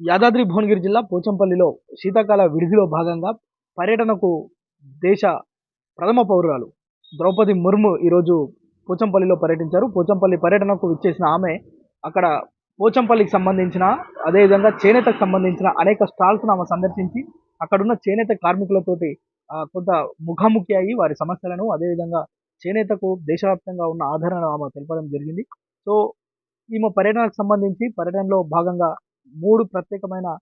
యాదాద్రి భువనగిరి జిల్లా పోచంపల్లిలో శీతాకాల విడిదిలో భాగంగా పర్యటనకు దేశ ప్రథమ పౌరురాలు ద్రౌపది ముర్ము ఈరోజు పోచంపల్లిలో పర్యటించారు. పోచంపల్లి పర్యటనకు విచ్చేసిన ఆమె అక్కడ పోచంపల్లికి సంబంధించిన అదేవిధంగా చేనేతకు సంబంధించిన అనేక స్టాల్స్ను ఆమె సందర్శించి అక్కడున్న చేనేత కార్మికులతోటి కొంత ముఖాముఖి అయ్యి వారి సమస్యలను అదేవిధంగా చేనేతకు దేశవ్యాప్తంగా ఉన్న ఆదరణను ఆమె తెలపడం జరిగింది. సో ఈమె పర్యటనకు సంబంధించి పర్యటనలో భాగంగా మూడు ప్రత్యేకమైన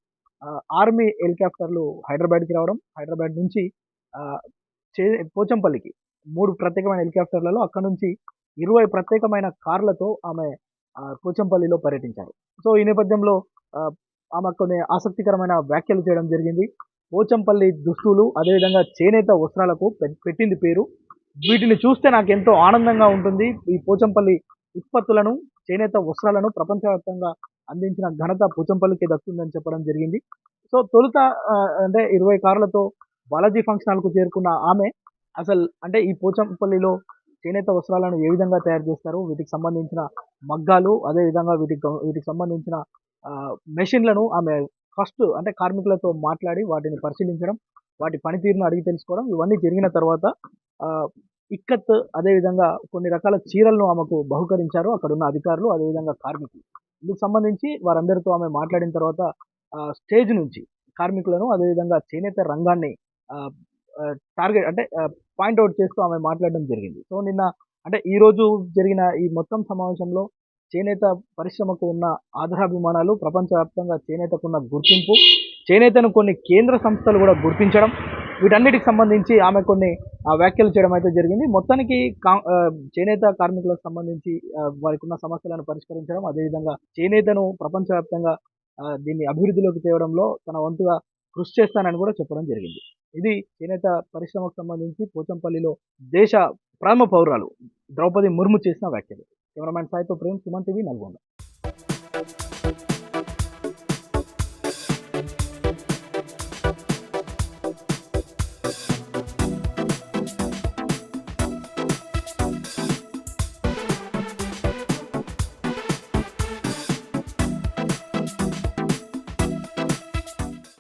ఆర్మీ హెలికాప్టర్లు హైదరాబాద్కి రావడం హైదరాబాద్ నుంచి చే పోచంపల్లికి. మూడు ప్రత్యేకమైన హెలికాప్టర్లలో అక్కడ నుంచి ఇరవై ప్రత్యేకమైన కార్లతో ఆమె పోచంపల్లిలో పర్యటించారు. సో ఈ నేపథ్యంలో ఆమె కొన్ని ఆసక్తికరమైన వ్యాఖ్యలు చేయడం జరిగింది. పోచంపల్లి దుస్తులు అదేవిధంగా చేనేత వస్త్రాలకు పె- పెట్టింది పేరు. వీటిని చూస్తే నాకు ఎంతో ఆనందంగా ఉంటుంది. ఈ పోచంపల్లి ఉత్పత్తులను చేనేత వస్త్రాలను ప్రపంచవ్యాప్తంగా అందించిన ఘనత పుచ్చంపల్లికి దక్కుతుందని చెప్పడం జరిగింది. సో తొలుత అంటే ఇరవై కార్లతో బాలాజీ ఫంక్షన్ హాల్కు చేరుకున్న ఆమె అసలు అంటే ఈ పోచంపల్లిలో చేనేత వస్త్రాలను ఏ విధంగా తయారు చేస్తారు వీటికి సంబంధించిన మగ్గాలు అదేవిధంగా వీటికి వీటికి సంబంధించిన మెషిన్లను ఆమె ఫస్ట్ అంటే కార్మికులతో మాట్లాడి వాటిని పరిశీలించడం వాటి పనితీరును అడిగి తెలుసుకోవడం ఇవన్నీ జరిగిన తర్వాత ఇక్కత్ అదేవిధంగా కొన్ని రకాల చీరలను ఆమెకు బహుకరించారు. అక్కడున్న అధికారులు అదేవిధంగా కార్మికులు. ఇందుకు సంబంధించి వారందరితో ఆమె మాట్లాడిన తర్వాత స్టేజ్ నుంచి కార్మికులను అదేవిధంగా చేనేత రంగాన్ని టార్గెట్ అంటే పాయింట్అవుట్ చేస్తూ ఆమె మాట్లాడడం జరిగింది. సో నిన్న అంటే ఈరోజు జరిగిన ఈ మొత్తం సమావేశంలో చేనేత పరిశ్రమకు ఉన్న ఆధారాభిమానాలు ప్రపంచవ్యాప్తంగా చేనేతకున్న గుర్తింపు చేనేతను కొన్ని కేంద్ర సంస్థలు కూడా గుర్తించడం వీటన్నిటికి సంబంధించి ఆమె కొన్ని వ్యాఖ్యలు చేయడం అయితే జరిగింది. మొత్తానికి చేనేత కార్మికులకు సంబంధించి వారికి ఉన్న సమస్యలను పరిష్కరించడం అదేవిధంగా చేనేతను ప్రపంచవ్యాప్తంగా దీన్ని అభివృద్ధిలోకి తేవడంలో తన వంతుగా కృషి చేస్తానని కూడా చెప్పడం జరిగింది. ఇది చేనేత పరిశ్రమకు సంబంధించి పోచంపల్లిలో దేశ ప్రథమ పౌరాలు ద్రౌపది ముర్ము చేసిన వ్యాఖ్యలు. కెమెరామ్యాన్ సాయితో ప్రేమ్ సుమన్ టీవీ నల్గొండ.